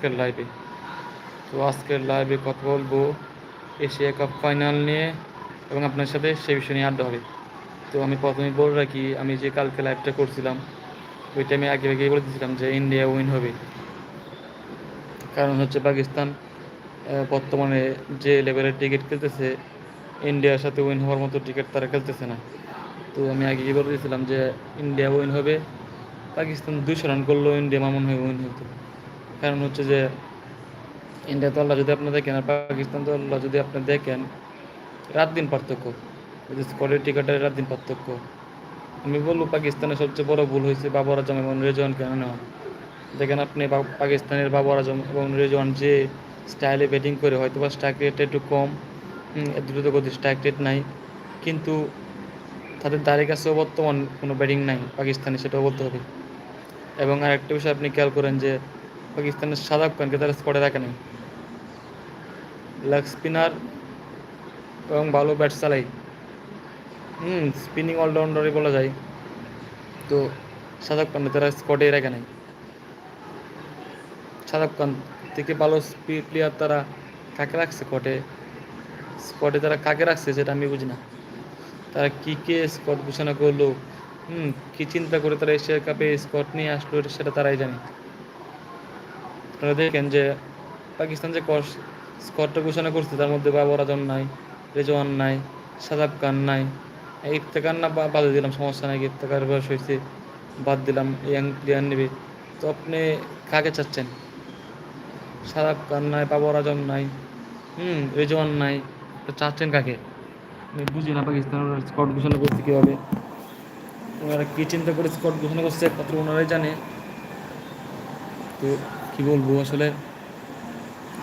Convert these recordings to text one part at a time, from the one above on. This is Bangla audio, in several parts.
আজকের লাইভে তো আজকের লাইভে কথা বলব এশিয়া কাপ ফাইনাল নিয়ে এবং আপনার সাথে সেই বিষয় নিয়ে আড্ডা হবে। তো আমি প্রথমে বলে রাখি, আমি যে কালকে লাইভটা করছিলাম ওই টাইমে আগে আগে বলে দিয়েছিলাম যে ইন্ডিয়া উইন হবে। কারণ হচ্ছে পাকিস্তান বর্তমানে যে লেভেলের টিকিট খেলতেছে ইন্ডিয়ার সাথে উইন হওয়ার মতো টিকিট তারা খেলতেছে না। তো আমি আগে বলে দিয়েছিলাম যে ইন্ডিয়া উইন হবে, পাকিস্তান দুইশো রান করলেও ইন্ডিয়া আমার মনে হয় উইন হতো। কারণ হচ্ছে যে ইন্ডিয়া তো যদি আপনি দেখেন আর পাকিস্তান তো যদি আপনি দেখেন, রাত দিন পার্থক্য। স্কোয়াডের টিকিটের রাত দিন পার্থক্য। আমি বলব পাকিস্তানের সবচেয়ে বড় ভুল হয়েছে বাবর আজম এবং রেজওয়ান কেন নেওয়া। দেখেন আপনি পাকিস্তানের বাবর আজম এবং রেজওয়ান যে স্টাইলে ব্যাটিং করে হয়তো বা স্ট্রাইক রেটটা একটু কম দ্রুত গতির স্ট্রাইক রেট নাই। কিন্তু তাদের দ্বারের কাছেও বর্তমান কোনো ব্যাটিং নাই পাকিস্তানে সেটাও বলতে হবে। এবং আরেকটা বিষয় আপনি খেয়াল করেন যে পাকিস্তানের সাদাব খানকে তারা স্কোয়াডে রাখে নাই লেগ স্পিনার এবং ভালো ব্যাট চালাই। হুম স্পিনিং অলরাউন্ডারই বলা যায়। তো সাদাব খান তারা স্কোয়াডে রাখে নাই। সাদাব খান থেকে ভালো স্পিড প্লেয়ার তারা কাকে রাখছে স্কোয়াডে স্কোয়াডে তারা কাকে রাখছে সেটা আমি বুঝি না। তারা কী কে স্কট ঘোষণা করল? হুম, কী চিন্তা করে তারা এশিয়া কাপে স্কট নিয়ে আসলো সেটা তারাই জানে। আপনারা দেখেন যে পাকিস্তান যে স্কটটা ঘোষণা করছে, তার মধ্যে বাবর আজম নাই, রেজওয়ান নাই সাদাব খান নাই। ইফতেকার না বাদে দিলাম, সমস্যা নাই ইফতেকার বয়স হয়েছে, বাদ দিলাম ইয়াং প্লেয়ার নেবে। তো আপনি কাকে চাচ্ছেন? সাদাব খান নাই, বাবর আজম নাই, হুম, রেজওয়ান নাই তো চাচ্ছেন কাকে? বুঝি না পাকিস্তান স্কট ঘোষণা করছে কীভাবে। ওনারা কী চিন্তা করে স্কট ঘোষণা করছে একমাত্র ওনারাই জানে। তো কী বলব আসলে?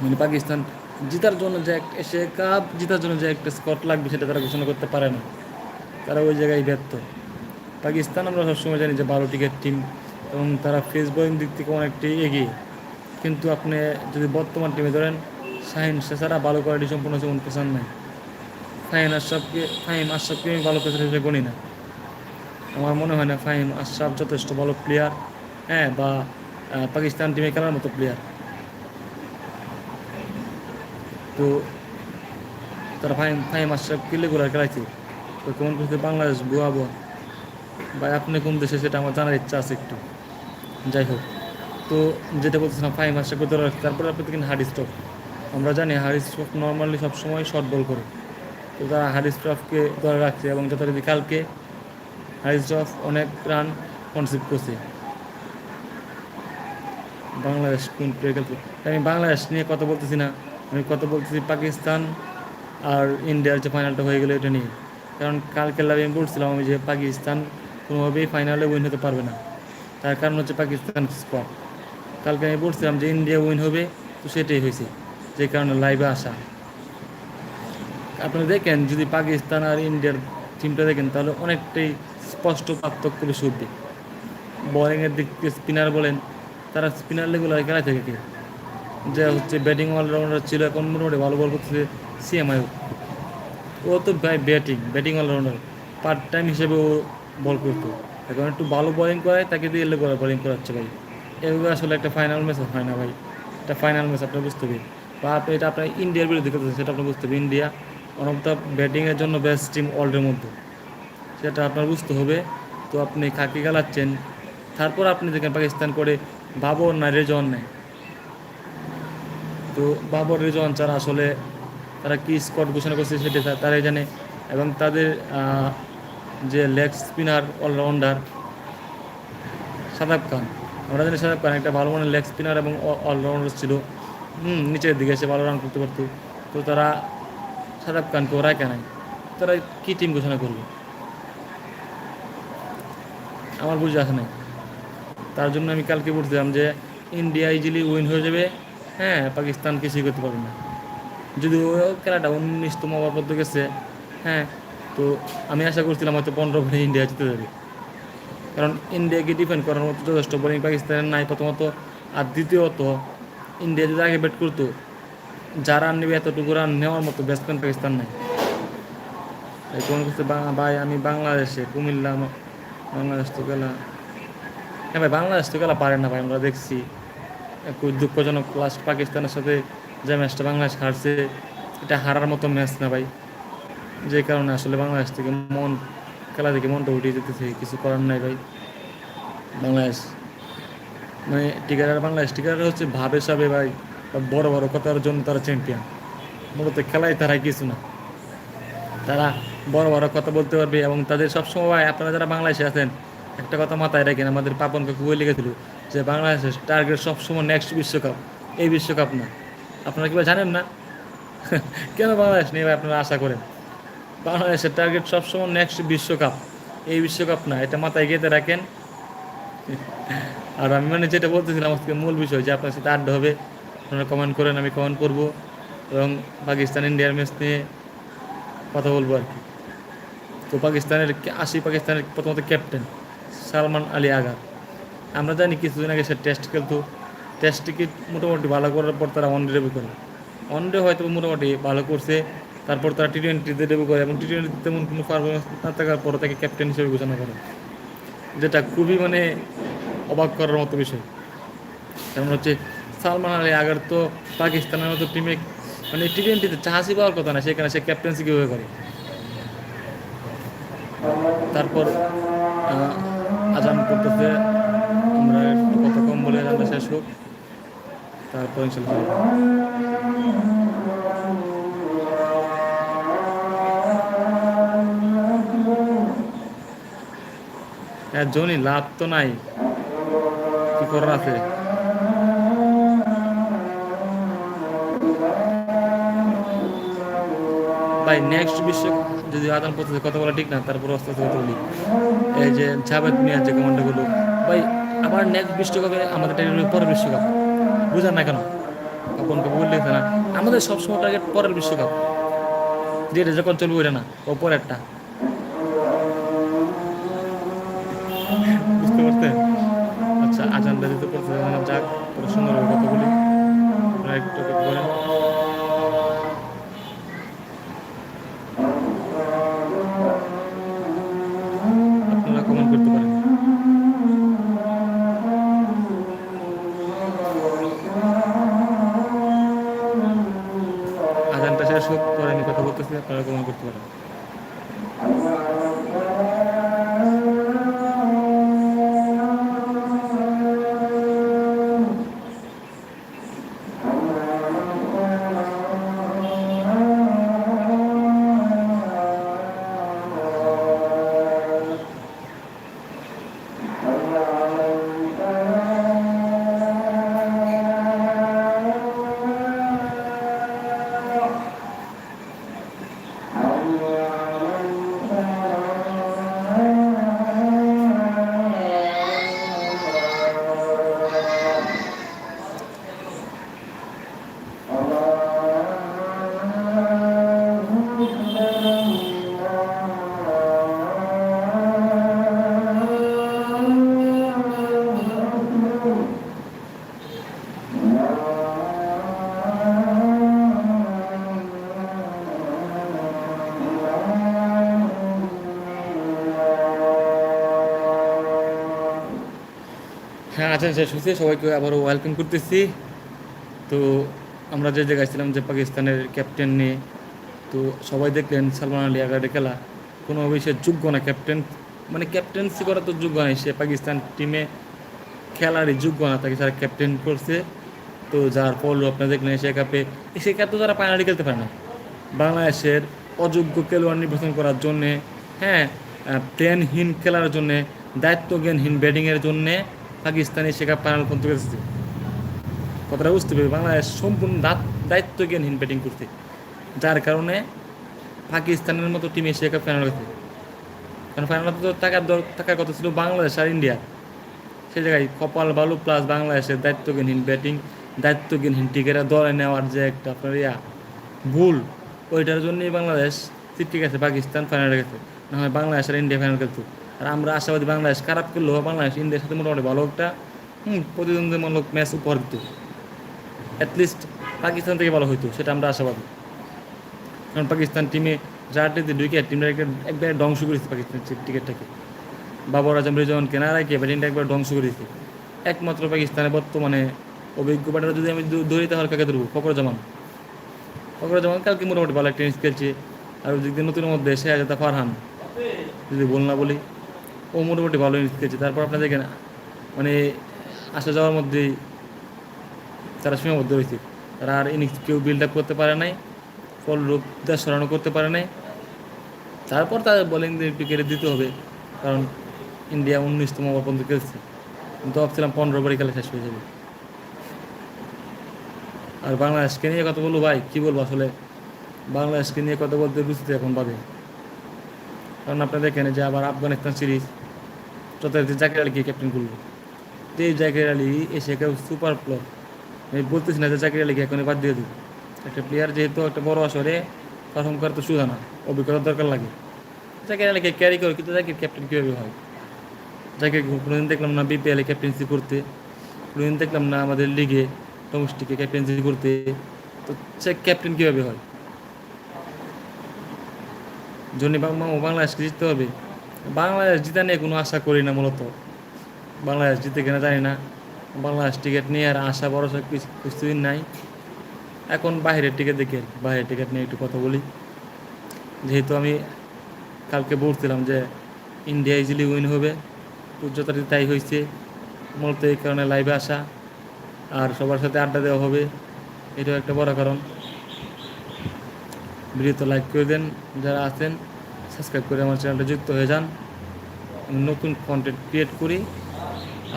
মানে পাকিস্তান জেতার জন্য যে এশিয়া কাপ জিতার জন্য যে একটা স্কট লাগবে সেটা তারা ঘোষণা করতে পারে না। তারা ওই জায়গায় ব্যর্থ। পাকিস্তান আমরা সবসময় জানি যে ভালো টিকেট টিম এবং তারা ফেস বোলিং দিক থেকে অনেকটাই এগিয়ে। কিন্তু আপনি যদি বর্তমান টিমে ধরেন, শাহিন সেছাড়া ভালো কোয়ালিটি সম্পূর্ণ যেমন পেশান নাই। ফাহিম আশরাফকে ফাহিম আশরাফকে আমি ভালো পেসার হিসেবে গণি না। আমার মনে হয় না ফাহিম আশরাফ যথেষ্ট ভালো প্লেয়ার হ্যাঁ বা পাকিস্তান টিমে খেলার মতো প্লেয়ার তো তারা ফাহিম ফাহিম আশরাফ কিলে করে খেলাইছে। তো কেমন করছে বাংলাদেশ বুয়া বুয়া ভাই, আপনি কোন দেশে সেটা আমার জানার ইচ্ছা আছে একটু। যাই হোক, তো যেটা বলতেছিলাম ফাহিম আশরাফকে ধরে রাখছে? তারপরে আপনি দেখেন হার্ড স্টক আমরা জানি হার্ড স্টক নর্মালি সবসময় শর্ট বল করে। তো তারা হারিস ট্রফকে ধরে রাখছে এবং যথারীতি কালকে হারিস ট্রফ অনেক রান কনসিভ করছে। বাংলাদেশ কোন আমি বাংলাদেশ নিয়ে কথা বলতেছি না। আমি কথা বলতেছি পাকিস্তান আর ইন্ডিয়ার যে ফাইনালটা হয়ে গেলো এটা নিয়ে। কারণ কালকে লাভ আমি বলছিলাম আমি যে পাকিস্তান কোনোভাবেই ফাইনালে উইন হতে পারবে না। তার কারণ হচ্ছে পাকিস্তান স্কোয়াড কালকে আমি বলছিলাম যে ইন্ডিয়া উইন হবে, তো সেটাই হয়েছে, যে কারণে লাইভে আসা। আপনি দেখেন, যদি পাকিস্তান আর ইন্ডিয়ার টিমটা দেখেন, তাহলে অনেকটাই স্পষ্ট পার্থক্য বেশি উঠবে বোলিংয়ের দিক থেকে স্পিনার বলেন তারা স্পিনার লেগুলার খেলা থেকে কে? যে হচ্ছে ব্যাটিং অলরাউন্ডার ছিল, এখন মোটামুটি ভালো বল করতেছে সিএমআই ও তো batting batting allrounder part time হিসেবে ও বল করতো। এখন একটু ভালো বোলিং করে তাকে দিয়ে এলে করে বোলিং করাচ্ছে ভাই। এভাবে আসলে একটা ফাইনাল ম্যাচ হয় না ভাই। একটা ফাইনাল ম্যাচ আপনার বুঝতে হবে বা আপনি এটা আপনার ইন্ডিয়ার বিরুদ্ধে খেলতেছেন, সেটা আপনার বুঝতে হবে ইন্ডিয়া ওয়ান অফ দ্য ব্যাটিংয়ের জন্য বেস্ট টিম ওয়ার্ল্ডের মধ্যে। সেটা আপনার বুঝতে হবে। তো আপনি কাকে খেলাচ্ছেন। তারপর আপনি দেখেন পাকিস্তান করে বাবর না রেজন নাই। তো বাবর রেজন ছাড়া আসলে তারা কি স্কট ঘোষণা করছে সেটা তারাই জানে। এবং তাদের যে leg spinner allrounder Shadab Khan. আমরা জানি সাদাব খান একটা ভালো মানের লেগ স্পিনার এবং অলরাউন্ডার ছিল। হুম, নিচের দিকে এসে ভালো রান করতে পারতো। তো তারা সাদাব খানকে ওরা কেন তারা কি টিম ঘোষণা করল আমার বুঝে আসে নাই। তার জন্য আমি কালকে বলছিলাম যে ইন্ডিয়া ইজিলি উইন হয়ে যাবে। হ্যাঁ পাকিস্তান কিছুই করতে পারবে না। যদি ও খেলাটা উনিশতম ওভার পর্যন্ত গেছে হ্যাঁ তো আমি আশা করছিলাম হয়তো পনেরো ওভারে ইন্ডিয়া জিতে যাবে। কারণ ইন্ডিয়াকে ডিফেন্ড করার মতো যথেষ্ট বোলিং পাকিস্তানের নাই। প্রথমত আর দ্বিতীয়ত, ইন্ডিয়া যদি আগে ব্যাট করতো যারা রান নেবে, এতটুকু রান নেওয়ার মতো ব্যাটসম্যান পাকিস্তান নাই। কোন করছে ভাই, আমি বাংলাদেশে, কুমিল্লা বাংলাদেশ তো খেলা। হ্যাঁ ভাই, বাংলাদেশ তো খেলা পারে না ভাই, আমরা দেখছি। খুব দুঃখজনক লাস্ট পাকিস্তানের সাথে যে ম্যাচটা বাংলাদেশ হারছে, এটা হারার মতো ম্যাচ না ভাই। যে কারণে আসলে বাংলাদেশ থেকে মন, খেলা থেকে মনটা উঠিয়ে যেতেছে, কিছু করার নাই ভাই। বাংলাদেশ মানে টিকার বাংলাদেশ, টিকার হচ্ছে ভাবে সাবে ভাই বড় বড় কথার জন্য তারা চ্যাম্পিয়ন মূলত খেলায় তারা কিছু না। তারা বড় বড় কথা বলতে পারবে এবং তাদের সবসময় আপনারা যারা বাংলাদেশে আছেন একটা কথা মাথায় রাখেন, আমাদের পাপন কাকু লিখেছিল যে বাংলাদেশের টার্গেট সবসময় নেক্সট বিশ্বকাপ। এই বিশ্বকাপ না। আপনারা কিবা জানেন না? কেন বাংলাদেশ নিয়ে আপনারা আশা করেন? বাংলাদেশের টার্গেট সবসময় নেক্সট বিশ্বকাপ। এই বিশ্বকাপ না, এটা মাথায় গেঁথে রাখেন। আর আমি মানে যেটা বলতেছিলাম আজকে মূল বিষয় যে আপনার সাথে আড্ডা হবে, আপনারা কমেন্ট করেন, আমি কমেন্ট করব এবং পাকিস্তান ইন্ডিয়ার ম্যাচ নিয়ে কথা বলব আর কি। তো পাকিস্তানের, আসি পাকিস্তানের প্রথমত ক্যাপ্টেন সালমান আলী আগা আমরা জানি কিছুদিন আগে সে টেস্ট খেলতো। টেস্ট টিকিট মোটামুটি ভালো করার পর তারা ওয়ান ডে করে। ওয়ান ডে হয়তো মোটামুটি ভালো করছে। তারপর তারা টি টোয়েন্টিতে ডেবু করে এবং টি টোয়েন্টিতে তেমন কোনো পারফরমেন্স না থাকার পর তাকে ক্যাপ্টেন হিসেবে ঘোষণা করে। যেটা খুবই মানে অবাক করার মতো বিষয়। কারণ হচ্ছে সালমান আলী আগার তো পাকিস্তানের মতো টিমে মানে টি টোয়েন্টিতে চাহাসি পাওয়ার কথা না, সেখানে সে ক্যাপ্টেন্সি কীভাবে করে? তারপর আজান করতেছে। আমরা কত কম বলে আজানটা শেষ হোক। তারপর জনি, লাভ তো নাই। কি করার আছে? ভাই নেক্সট বিশ্ব যদি আদান প্রতিতে কথা বলা ঠিক না, তারপর আস্তে আস্তে কথা বলি। এই যে জাভেদ মিয়ার যে কমান্ডারগুলো, ভাই আবার নেক্সট বিশ্বকাপে আমাদের টার্গেট পরের বিশ্বকাপ। বুঝান না কেন? কখন আপনাকে বললে না আমাদের সবসময় টার্গেট পরের বিশ্বকাপ। যেটা যখন চলবে ওইটা না, ও পরেরটা। বুঝতে পারতেন আচ্ছা আজানটা দিতে পড়তে যাক, পুরো সুন্দরভাবে কথা বলি। অপেক্ষা করেন আমি কথা বলতেছি আপনারা কমেন্ট করতে হ্যাঁ আচ্ছা শেষ হয়েছে। সবাইকে আবারও ওয়েলকাম করতেছি। তো আমরা যে জায়গায় ছিলাম যে পাকিস্তানের ক্যাপ্টেন নিয়ে, তো সবাই দেখলেন সালমান আলী আগারে খেলা। কোনো সে যোগ্য না ক্যাপ্টেন মানে ক্যাপ্টেন্সি করা তো যোগ্য নয় সে পাকিস্তান টিমে খেলারই যোগ্য না, তাকে তারা ক্যাপ্টেন করছে। তো যার ফল আপনারা দেখলেন এশিয়া কাপে, এশিয়া কাপ তো তারা ফাইনালি খেলতে পারে না। বাংলাদেশের অযোগ্য খেলোয়াড় নির্বাচন করার জন্যে হ্যাঁ প্ল্যানহীন খেলার জন্যে, দায়িত্বজ্ঞানহীন ব্যাটিংয়ের জন্যে পাকিস্তান কাপ ফাইনাল পর্যন্ত গেছে কথাটা বুঝতে পারবে বাংলাদেশ সম্পূর্ণ দায়িত্বজ্ঞানহীন ব্যাটিং করতে যার কারণে পাকিস্তানের মতো টিম এশিয়া কাপ ফাইনাল গেছে কারণ ফাইনাল তো টাকার দর টাকার কথা ছিল বাংলাদেশ আর ইন্ডিয়া সেই জায়গায় কপাল বালু প্লাস বাংলাদেশের দায়িত্বজ্ঞানহীন ব্যাটিং দায়িত্বজ্ঞানহীন টিকেরা দলে নেওয়ার যে একটা আপনার ইয়া, ভুল, ওইটার জন্যই বাংলাদেশ ঠিক আছে পাকিস্তান ফাইনাল গেছে। না হয় বাংলাদেশ আর ইন্ডিয়া ফাইনাল খেলতো। আর আমরা আশাবাদী বাংলাদেশ, খারাপ করলেও বাংলাদেশ, ইন্ডিয়ার সাথে মোটামুটি ভালো একটা, হুম প্রতিদ্বন্দ্বীমূলক ম্যাচ উপহার দিত অ্যাটলিস্ট পাকিস্তান থেকে ভালো হইতো, সেটা আমরা আশাবাদী। কারণ পাকিস্তান টিমে যারটিতে ঢুকে টিমটা একবারে ধ্বংস করেছে পাকিস্তান টিকিটটাকে বাবর আজম রিজওয়ানকে না রাখে ব্যাটিংটা একবার ধ্বংস করেছে একমাত্র পাকিস্তানে বর্তমানে অভিজ্ঞ ব্যাটার যদি আমি ধরি তাহলে কাকে ধরবো? ফকর জামান। ফকর জামান কালকে মোটামুটি ভালো একটা ইনিংস খেলছে। আর ওই দিক দিয়ে নতুন মধ্যে সে আজাদা ফারহান। যদি বল না বলি। ও মোটামুটি ভালো ইনিংস খেলছে তারপর আপনার দেখেন মানে আসা যাওয়ার মধ্যেই তারা সীমাবদ্ধ হয়েছে তারা আর ইনিংস কেউ বিল্ড আপ করতে পারে নাই, ফল রূপ দেশ সরানো করতে পারে নাই। তারপর তাদের বোলিং একটু কেড়ে দিতে হবে, কারণ ইন্ডিয়া উনিশতম ওভার পর্যন্ত খেলছে। কিন্তু ভাবছিলাম পনেরো বারই খেলা শেষ হয়ে যাবে। আর বাংলাদেশকে নিয়ে কথা বলব ভাই, কী বলব আসলে? বাংলাদেশকে নিয়ে কথা বলতে বুঝতে এখন বাদে কারণ আপনারা দেখেন যে আবার আফগানিস্তান সিরিজ, যথারীতি জাকির আলীকে ক্যাপ্টেন করল। তো এই জাকির আলী এসে কেউ সুপার প্লেয়ার আমি বলতেছি না যে জাকির আলীকে এখন বাদ দিয়ে দিই একটা প্লেয়ার যেহেতু একটা বড় আসরে পারফর্ম করা তো সুধা না, অভিজ্ঞতার দরকার লাগে। জাকির আলীকে ক্যারি করে কিন্তু জাকির ক্যাপ্টেন কীভাবে হয়? জাকির কোনোদিন দেখলাম না বিপিএলে ক্যাপ্টেন্সি করতে, কোনোদিন দেখলাম না আমাদের লিগে ডোমেস্টিকে ক্যাপ্টেন্সি করতে। তো সে ক্যাপ্টেন কীভাবে হয়? জন্য বাংলাদেশকে জিততে হবে। বাংলাদেশ জিতা নিয়ে কোনো আশা করি না মূলত। বাংলাদেশ জিতে কিনা জানি না। বাংলাদেশ টিকিট নিয়ে আর আশা, ভরসা কিছু, কিছুদিন নাই। এখন বাইরের টিকিট দেখি বাইরের টিকিট নিয়ে একটু কথা বলি। যেহেতু আমি কালকে বলছিলাম যে ইন্ডিয়া ইজিলি উইন হবে। উচ্চতাটি তাই হয়েছে। মূলত এই কারণে লাইভে আসা। আর সবার সাথে আড্ডা দেওয়া হবে। এটাও একটা বড় কারণ। ভিডিওতে লাইক করে দেন, যারা আছেন সাবস্ক্রাইব করে আমার চ্যানেলটা যুক্ত হয়ে যান। আমি নতুন কন্টেন্ট ক্রিয়েট করি।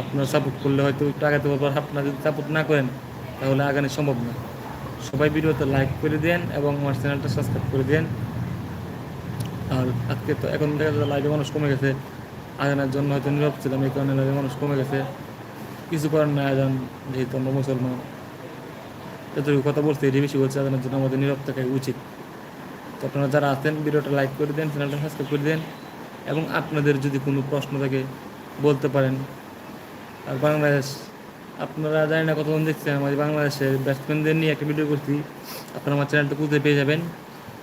আপনারা সাপোর্ট করলে হয়তো একটু আগাতে পারব আপনারা যদি সাপোর্ট না করেন, তাহলে আগানো সম্ভব না। সবাই ভিডিওতে লাইক করে দেন এবং আমার চ্যানেলটা সাবস্ক্রাইব করে দেন। আর আজকে তো এখন দেখা যাচ্ছে লাইভে মানুষ কমে গেছে। আজানের জন্য হয়তো নীরব ছিলাম, এই কারণে লাইভে মানুষ কমে গেছে। কিছু করার না আজান, যেহেতু আমরা মুসলমান। যতটুকু কথা বলছি এটি বেশি বলছে আজানের জন্য আমাদের নীরব থাকাই উচিত। তো আপনারা যারা আছেন, ভিডিওটা লাইক করে দেন চ্যানেলটা সাবস্ক্রাইব করে দেন, এবং আপনাদের যদি কোনো প্রশ্ন থাকে বলতে পারেন। আর বাংলাদেশ, আপনারা জানি না কতক্ষণ দেখছেন আমাদের বাংলাদেশের ব্যাটসম্যানদের নিয়ে একটা ভিডিও করছি। আপনারা আমার চ্যানেলটা খুঁজে পেয়ে যাবেন,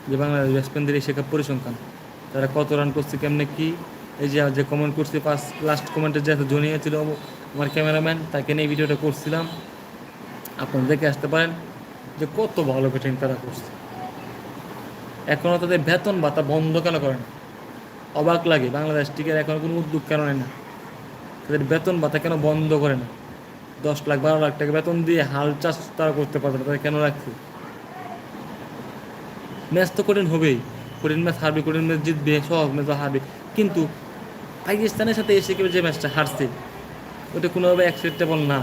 যে বাংলাদেশ ব্যাটসম্যানদের এই শেখা পরিসংখ্যান। তারা কত রান করছে, কেমনে কি, এই যে যে কমেন্ট করছি ফার্স্ট লাস্ট কমেন্টে যে এত জনিয়েছিল আমার ক্যামেরাম্যান তাকে নিয়ে ভিডিওটা করছিলাম। আপনারা দেখে আসতে পারেন যে কত ভালো ব্যাটিং তারা করছে। এখনও তাদের বেতন ভাতা বন্ধ কেন করে না অবাক লাগে, বাংলাদেশ টিকের এখনও কোনো উদ্যোগ কেন নেয় না। তাদের বেতন ভাতা কেন বন্ধ করে না? দশ লাখ, বারো লাখ টাকা বেতন দিয়ে হাল চাষ তারা করতে পারবে না, তাদের কেন রাখছে ম্যাচ তো কঠিন হবেই। কঠিন ম্যাচ হারবে, কঠিন ম্যাচ জিতবে, সহজ ম্যাচ হারবে। কিন্তু পাকিস্তানের সাথে এসে কেউ যে ম্যাচটা হারছে ওটা কোনোভাবে অ্যাকসেপ্টেবল না।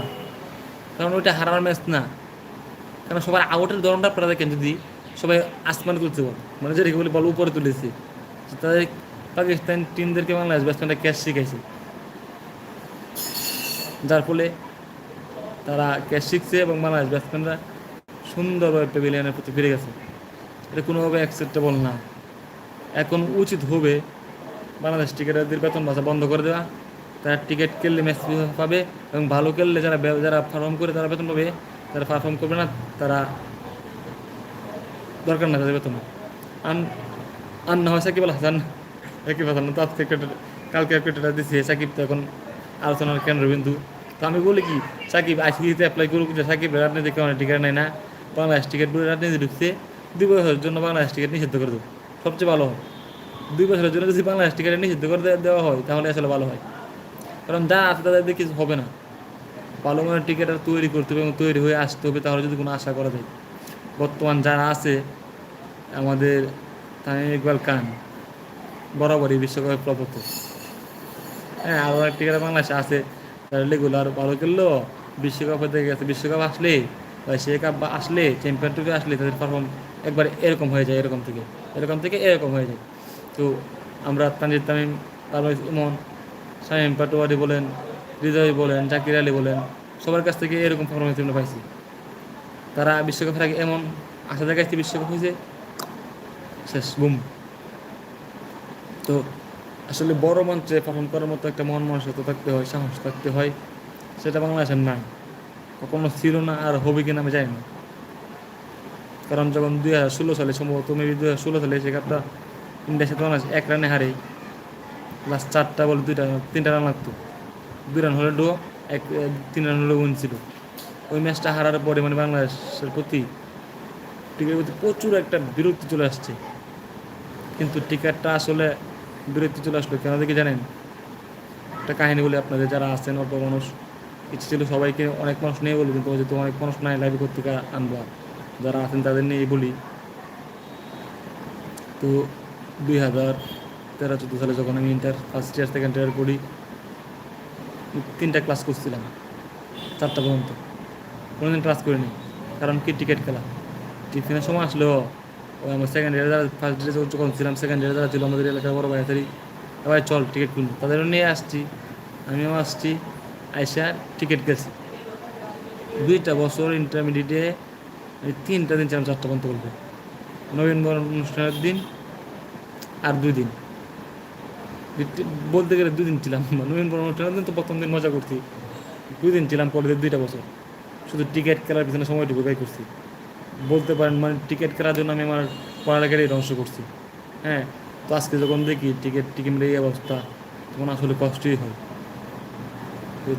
কারণ ওইটা হারার ম্যাচ না। কারণ সবার আউটের ধরনটা আপনারা দেখেন যদি সবাই আসমান বল। মানে যেটাকে বলে বল উপরে তুলেছে। তাদের পাকিস্তান টিমদেরকে বাংলাদেশ ব্যাটসম্যানটা ক্যাচ শিখাইছে। যার ফলে তারা ক্যাচ শিখছে এবং বাংলাদেশ ব্যাটসম্যানরা সুন্দরভাবে প্যাভিলিয়নের প্রতি ফিরে গেছে। এটা কোনোভাবে অ্যাকসেপ্টেবল না। এখন উচিত হবে বাংলাদেশ টিকেটারদের বেতন ভাষা বন্ধ করে দেওয়া। তারা টিকিট কিনলে ম্যাচ পাবে এবং ভালো খেললে যারা যারা পারফর্ম করে তারা বেতন পাবে। যারা পারফর্ম করবে না, তারা দরকার না তাদের বেতন আন আর না হয় সাকিব আল হাসান। সাকিব হাসান, তো আজকে কালকে ক্রিকেটার দিচ্ছে সাকিব তো এখন আলোচনার কেন্দ্রবিন্দু তো আমি বলি কি, সাকিব আইসিসিতে অ্যাপ্লাই করুক, যে সাকিব রাজনীতি কেমন টিকিট নেয় না। বাংলাদেশ টিকিট বলে রাজনীতি ঢুকছে। দুই বছরের জন্য বাংলাদেশ টিকিট নিষিদ্ধ করে দেবো। সবচেয়ে ভালো হয়। দুই বছরের জন্য যদি বাংলাদেশ টিকিট নিষিদ্ধ করে দেওয়া হয়, তাহলে আসলে ভালো হয়। কারণ যা আছে তাদের কিছু হবে না। ভালো মানের টিকিট তৈরি করতে হবে এবং তৈরি হয়ে আসতে হবে, তাহলে যদি কোনো আশা করা যায়। বর্তমান যারা আছে, আমাদের তামিম ইকবাল খান, বরাবরই বিশ্বকাপে ফ্লপ হতো হ্যাঁ আরও একটি টিকিট বাংলাদেশে আছে, তারা রেগুলার ভালো খেললো। বিশ্বকাপে দেখে গেছে, বিশ্বকাপ আসলে, বা সে কাপ আসলে চ্যাম্পিয়ন ট্রফি আসলে তাদের পারফর্ম একবার এরকম হয়ে যায়, এরকম থেকে এরকম থেকে এরকম হয়ে যায়। তো আমরা তানজিদ তামিম, পারভেজ ইমন, শামীম পাটোয়ারি বলেন হৃদয় বলেন, জাকির আলী বলেন, সবার কাছ থেকে এরকম পারফরমেন্স আমরা পাইছি। তারা বিশ্বকাপের আগে এমন আশা দেখাইছে, বিশ্বকাপ হয়েছে শেষ, বুম। তো আসলে বড় মঞ্চে পারফর্ম করার মতো একটা মন মানসিকতা থাকতে হয়, সাহস থাকতে হয়, সেটা বাংলাদেশের নাই। কখনো ছিল না আর হবে কিনা আমি জানি না। কারণ যখন দুই হাজার ষোলো সালে সম্ভবত মেবি দুই হাজার ষোলো সালে সে কাপটা ইন্ডিয়ার সাথে বাংলাদেশ এক রানে হারে লাস্ট চারটা বলে, দুইটা, তিনটা রান লাগতো। দুই রান হলে ডো এক, তিন রান হলে উইন ছিল। ওই ম্যাচটা হারার পরে মানে বাংলাদেশের প্রতি টিকের প্রতি প্রচুর একটা বিরক্তি চলে আসছে। কিন্তু টিকারটা আসলে বিরক্তি চলে আসলো কেন দেখে জানেন? একটা কাহিনী বলে আপনাদের, যারা আছেন অল্প মানুষ, ইচ্ছে ছিল সবাইকে অনেক মানুষ নিয়ে বলব কিন্তু যেহেতু অনেক মানুষ নাই লাইভ করতে আনব, যারা আছেন তাদের নিয়ে বলি। তো দুই হাজার তেরো, চোদ্দ সালে যখন আমি inter first year second year পড়ি তিনটা ক্লাস করছিলাম, চারটা পর্যন্ত। কোনোদিন ক্লাস করিনি, কারণ কি টিকিট খেলা? টিফিনের সময় আসলেও ওই আমার সেকেন্ড ইয়ারে যারা ফার্স্ট ইয়ারে যখন ছিলাম সেকেন্ড ইয়ারে যারা ছিল আমাদের এলাকার বড় ভাই তারি এবার চল টিকিট কিনবো তাদের নিয়ে আসছি, আমিও আসছি, আইসা টিকিট গেছি দুইটা বছর ইন্টারমিডিয়েটে আমি তিনটা দিন ছিলাম চারটা পর্যন্ত বলব নবীনবরণ অনুষ্ঠানের দিন আর দুই দিন। বলতে গেলে দুই দিন ছিলাম। নবীনবরণ অনুষ্ঠানের দিন তো প্রথম দিন মজা করছি। দুই দিন ছিলাম পরের দুইটা বছর। শুধু টিকিট খেলার পিছনে সময়টুকু ব্যয় করছি। বলতে পারেন মানে টিকিট খেলার জন্য আমি আমার পড়ালেখারই ধ্বংস করছি। হ্যাঁ তো আজকে যখন দেখি টিকিট টিকিটের এই অবস্থা, তখন আসলে কষ্টই হয়।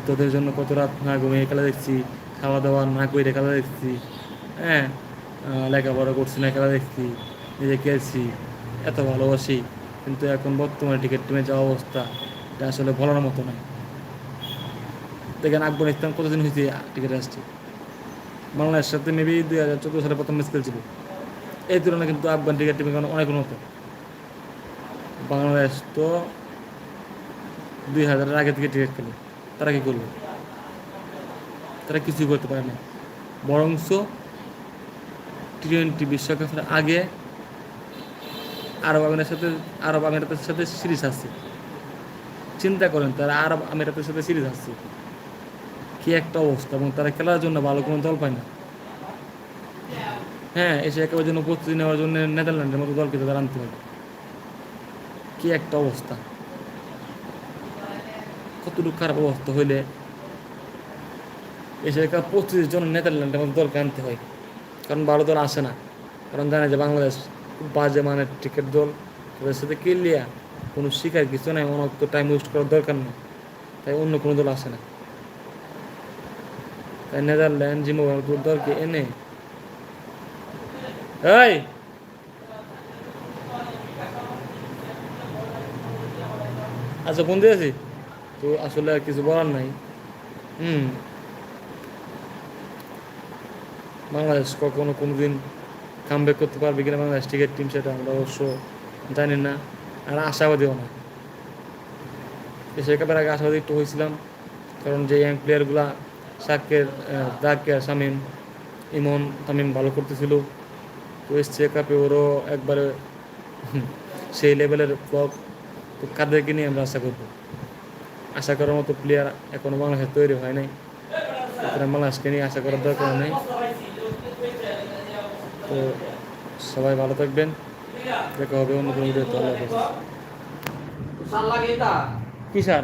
তোদের জন্য কত রাত না ঘুমিয়ে খেলা দেখছি খাওয়া দাওয়া না করে খেলা দেখছি হ্যাঁ লেখাপড়া করছি না, খেলা দেখছি, নিজে খেলছি, এত ভালোবাসি। কিন্তু এখন বর্তমানে টিকিট টিমে যাওয়া অবস্থা, এটা আসলে বলার মতো নয়। দেখেন আকবর ইসলাম কতদিন হয়েছে টিকিট আসছে? বাংলাদেশের সাথে মেবি দুই হাজার চোদ্দ সালে প্রথম ম্যাচ খেলছিল। এই তুলনায় কিন্তু আফগান টিকিট টিমে অনেক উন্নত। বাংলাদেশ তো দুই হাজারের আগে থেকে টিকিট খেলে। তারা কি করল তারা কিছুই করতে পারে না। বরংস টি টোয়েন্টি বিশ্বকাপের আগে আরব আমিরাতের সাথে, আরব আমিরাতের সাথে সিরিজ আসছে চিন্তা করেন, তারা আরব আমিরাতের সাথে সিরিজ আসছে কি একটা অবস্থা? এবং তারা খেলার জন্য ভালো কোনো দল পায় না। হ্যাঁ এসে একেবারে জন্য প্রস্তুতি নেওয়ার জন্য নেদারল্যান্ডের মতো দলকে তাদের আনতে হবে কি একটা অবস্থা। কতটুকু খারাপ অবস্থা হইলে এসে একা প্রস্তুতির জন্য নেদারল্যান্ডের মতো দলকে আনতে হয়। কারণ ভালো দল আসে না। কারণ জানে যে বাংলাদেশ খুব বাজে মানের টিকিট দল। তাদের সাথে কিনলিয়া কোনো শিকার কিছু নাই। অনেক তো টাইম ওয়েস্ট করার দরকার নেই। তাই অন্য কোনো দল আসে না। নেদারল্যান্ড জিম্বাবুয়ের দলকে এনে এই আচ্ছা কোন দিয়ে আছি তো আসলে আর কিছু বলার নাই। হুম। বাংলাদেশ কখনো কোনো কোনোদিন কামব্যাক করতে পারবে কিনা বাংলাদেশ টিকেট টিম সেটা আমরা অবশ্য জানি না, আর আশাবাদীও না। এশিয়া কাপের আগে আশাবাদী একটু হয়েছিলাম, কারণ যে ইয়াং প্লেয়ারগুলা সাকের দাকের শামিম ইমন তামিম ভালো করতেছিল। তো এশিয়া কাপে ওরও একবারে সেই লেভেলের ফ্লপ তো কাদেরকে নিয়ে আমরা আশা করব। আশা করার মতো প্লেয়ার এখনও বাংলাদেশে তৈরি হয় নাই। সুতরাং বাংলাদেশকে নিয়ে আশা করার দরকার নেই। তো সবাই ভালো থাকবেন। দেখা হবে অন্য কোনো ভিডিওতে। আল্লাহ কি স্যার